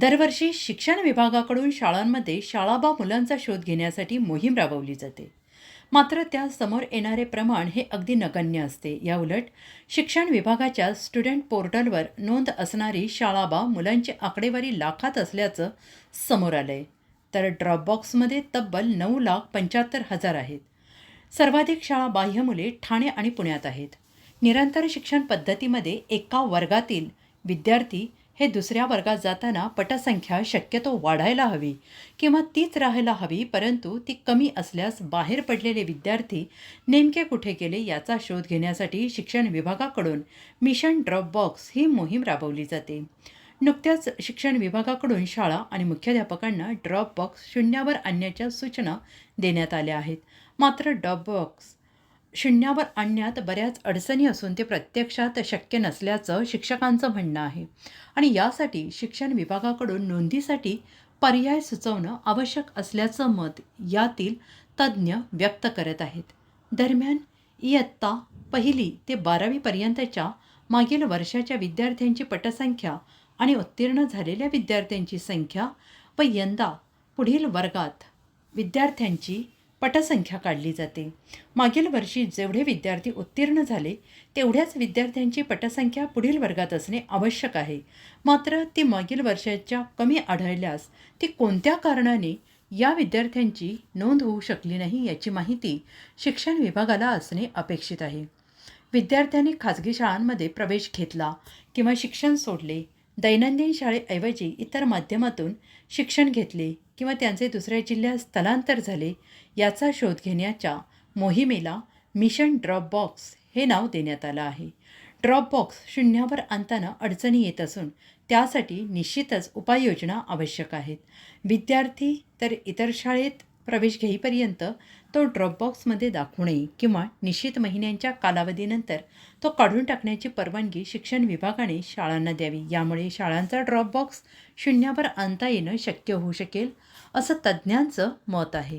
दरवर्षी शिक्षण विभागाकडून शाळांमध्ये शाळाबा मुलांचा शोध घेण्यासाठी मोहीम राबवली जाते. मात्र त्या समोर येणारे प्रमाण हे अगदी नगण्य असते. याउलट शिक्षण विभागाच्या स्टुडंट पोर्टलवर नोंद असणारी शाळाबा मुलांची आकडेवारी लाखात असल्याचं समोर आलं आहे तर ड्रॉपबॉक्समध्ये तब्बल नऊ लाख पंच्याहत्तर हजार आहेत. सर्वाधिक शाळा बाह्य मुले ठाणे आणि पुण्यात आहेत. निरंतर शिक्षण पद्धतीमध्ये एका वर्गातील विद्यार्थी हे दुसऱ्या वर्गात जाताना पटसंख्या शक्यतो वाढायला हवी किंवा तीच राहायला हवी परंतु ती कमी असल्यास बाहेर पडलेले विद्यार्थी नेमके कुठे गेले याचा शोध घेण्यासाठी शिक्षण विभागाकडून मिशन ड्रॉप बॉक्स ही मोहीम राबवली जाते. नुकत्याच शिक्षण विभागाकडून शाळा आणि मुख्याध्यापकांना ड्रॉप बॉक्स शून्यावर आणण्याच्या सूचना देण्यात आल्या आहेत. मात्र ड्रॉप बॉक्स शून्यावर आणण्यात बऱ्याच अडचणी असून ते प्रत्यक्षात शक्य नसल्याचं शिक्षकांचं म्हणणं आहे. आणि यासाठी शिक्षण विभागाकडून नोंदीसाठी पर्याय सुचवणं आवश्यक असल्याचं मत यातील तज्ज्ञ व्यक्त करत आहेत. दरम्यान इयत्ता पहिली ते बारावीपर्यंतच्या मागील वर्षाच्या विद्यार्थ्यांची पटसंख्या आणि उत्तीर्ण झालेल्या विद्यार्थ्यांची संख्या व यंदा पुढील वर्गात विद्यार्थ्यांची पटसंख्या काढली जाते. मागील वर्षी जेवढे विद्यार्थी उत्तीर्ण झाले तेवढ्याच विद्यार्थ्यांची पटसंख्या पुढील वर्गात असणे आवश्यक आहे. मात्र ती मागील वर्षाच्या कमी आढळल्यास ती कोणत्या कारणाने या विद्यार्थ्यांची नोंद होऊ शकली नाही याची माहिती शिक्षण विभागाला असणे अपेक्षित आहे. विद्यार्थ्यांनी खाजगी शाळांमध्ये प्रवेश घेतला किंवा शिक्षण सोडले दैनंदिन शाळेऐवजी इतर माध्यमातून शिक्षण घेतले किंवा त्यांचे दुसऱ्या जिल्ह्यात स्थलांतर झाले याचा शोध घेण्याच्या मोहिमेला मिशन ड्रॉप बॉक्स हे नाव देण्यात आलं आहे. ड्रॉप बॉक्स शून्यावर आणताना अडचणी येत असून त्यासाठी निश्चितच उपाययोजना आवश्यक आहेत. विद्यार्थी तर इतर शाळेत प्रवेश घेईपर्यंत तो ड्रॉपबॉक्समध्ये दाखवू नये किंवा निश्चित महिन्यांच्या कालावधीनंतर तो काढून टाकण्याची परवानगी शिक्षण विभागाने शाळांना द्यावी. यामुळे शाळांचा ड्रॉपबॉक्स शून्यावर आणता येणं शक्य होऊ शकेल असं तज्ज्ञांचं मत आहे.